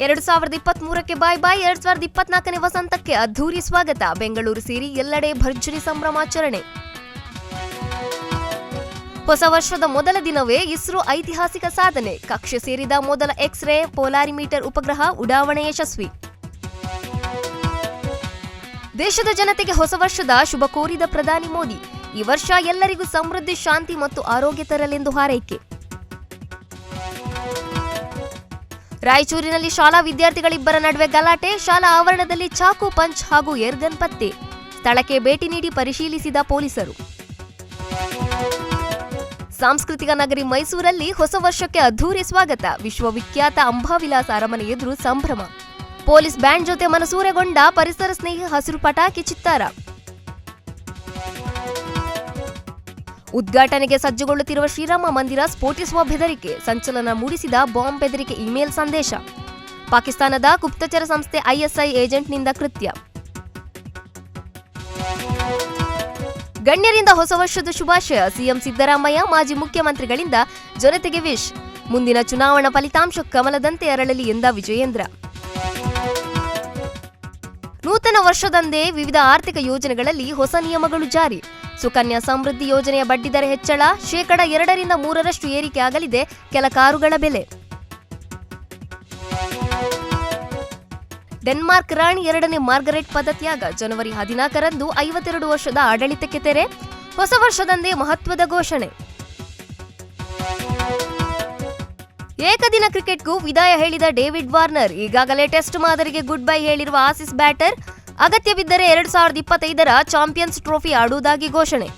ಎರಡು ಸಾವಿರದ ಇಪ್ಪತ್ತ್ ಮೂರಕ್ಕೆ ಬಾಯ್ ಬಾಯ್, ಎರಡ್ ಸಾವಿರದ ಇಪ್ಪತ್ನಾಲ್ಕನೇ ವಸಂತಕ್ಕೆ ಅದ್ಧೂರಿ ಸ್ವಾಗತ. ಬೆಂಗಳೂರು ಸೇರಿ ಎಲ್ಲೆಡೆ ಭರ್ಜರಿ ಸಂಭ್ರಮಾಚರಣೆ. ಹೊಸ ವರ್ಷದ ಮೊದಲ ದಿನವೇ ಇಸ್ರೋ ಐತಿಹಾಸಿಕ ಸಾಧನೆ. ಕಕ್ಷೆ ಸೇರಿದ ಮೊದಲ ಎಕ್ಸ್ ರೇ ಪೋಲಾರಿಮೀಟರ್ ಉಪಗ್ರಹ ಉಡಾವಣೆ ಯಶಸ್ವಿ. ದೇಶದ ಜನತೆಗೆ ಹೊಸ ವರ್ಷದ ಶುಭ ಕೋರಿದ ಪ್ರಧಾನಿ ಮೋದಿ. ಈ ವರ್ಷ ಎಲ್ಲರಿಗೂ ಸಮೃದ್ಧಿ, ಶಾಂತಿ ಮತ್ತು ಆರೋಗ್ಯ ತರಲೆಂದು ಹಾರೈಕೆ. ರಾಯಚೂರಿನಲ್ಲಿ ಶಾಲಾ ವಿದ್ಯಾರ್ಥಿಗಳಿಬ್ಬರ ನಡುವೆ ಗಲಾಟೆ. ಶಾಲಾ ಆವರಣದಲ್ಲಿ ಚಾಕು, ಪಂಚ್ ಹಾಗೂ ಏರ್ಗನ್ ಪತ್ತೆ. ಸ್ಥಳಕ್ಕೆ ಭೇಟಿ ನೀಡಿ ಪರಿಶೀಲಿಸಿದ ಪೊಲೀಸರು. ಸಾಂಸ್ಕೃತಿಕ ನಗರಿ ಮೈಸೂರಲ್ಲಿ ಹೊಸ ವರ್ಷಕ್ಕೆ ಅದ್ಧೂರಿ ಸ್ವಾಗತ. ವಿಶ್ವವಿಖ್ಯಾತ ಅಂಬಾವಿಲಾಸ ಅರಮನೆ ಎದುರು ಸಂಭ್ರಮ. ಪೊಲೀಸ್ ಬ್ಯಾಂಡ್ ಜೊತೆ ಮನಸೂರೆಗೊಂಡ ಪರಿಸರ ಸ್ನೇಹಿ ಹಸಿರು ಪಟಾಕಿ ಚಿತ್ತಾರ. ಉದ್ಘಾಟನೆಗೆ ಸಜ್ಜುಗೊಳ್ಳುತ್ತಿರುವ ಶ್ರೀರಾಮ ಮಂದಿರ ಸ್ಫೋಟಿಸುವ ಬೆದರಿಕೆ, ಸಂಚಲನ ಮೂಡಿಸಿದ ಬಾಂಬ್ ಬೆದರಿಕೆ ಇಮೇಲ್ ಸಂದೇಶ. ಪಾಕಿಸ್ತಾನದ ಗುಪ್ತಚರ ಸಂಸ್ಥೆ ಐಎಸ್ಐ ಏಜೆಂಟ್ನಿಂದ ಕೃತ್ಯ. ಗಣ್ಯರಿಂದ ಹೊಸ ವರ್ಷದ ಶುಭಾಶಯ, ಸಿಎಂ ಸಿದ್ದರಾಮಯ್ಯ, ಮಾಜಿ ಮುಖ್ಯಮಂತ್ರಿಗಳಿಂದ ಜನತೆಗೆ ವಿಶ್. ಮುಂದಿನ ಚುನಾವಣಾ ಫಲಿತಾಂಶ ಕಮಲದಂತೆ ಅರಳಲಿ ಎಂದ ವಿಜಯೇಂದ್ರ. ನೂತನ ವರ್ಷದಂದೇ ವಿವಿಧ ಆರ್ಥಿಕ ಯೋಜನೆಗಳಲ್ಲಿ ಹೊಸ ನಿಯಮಗಳು ಜಾರಿ. ಸುಕನ್ಯಾ ಸಮೃದ್ಧಿ ಯೋಜನೆಯ ಬಡ್ಡಿದರ ಹೆಚ್ಚಳ, ಶೇಕಡ ಎರಡರಿಂದ ಮೂರರಷ್ಟು ಏರಿಕೆ ಆಗಲಿದೆ, ಕೆಲ ಕಾರುಗಳ ಬೆಲೆ. ಡೆನ್ಮಾರ್ಕ್ ರಾಣಿ ಎರಡನೇ ಮಾರ್ಗರೆಟ್ ಪದತ್ಯಾಗ ಜನವರಿ ಹದಿನಾಲ್ಕರಂದು ಐವತ್ತೆರಡು ವರ್ಷದ ಆಡಳಿತಕ್ಕೆ ತೆರೆ, ಹೊಸ ವರ್ಷದಂದೇ ಮಹತ್ವದ ಘೋಷಣೆ. ಏಕದಿನ ಕ್ರಿಕೆಟ್ಗೂ ವಿದಾಯ ಹೇಳಿದ ಡೇವಿಡ್ ವಾರ್ನರ್ ಈಗಾಗಲೇ ಟೆಸ್ಟ್ ಮಾದರಿಗೆ ಗುಡ್ ಬೈ ಹೇಳಿರುವ ಆಸಿಸ್ ಬ್ಯಾಟರ್ ಅಗತ್ಯ ಬಿದ್ದರೆ ಎರಡ್ ಸಾವಿರದ ಇಪ್ಪತ್ತೈದರ ಚಾಂಪಿಯನ್ಸ್ ಟ್ರೋಫಿ ಆಡುವುದಾಗಿ ಘೋಷಣೆ.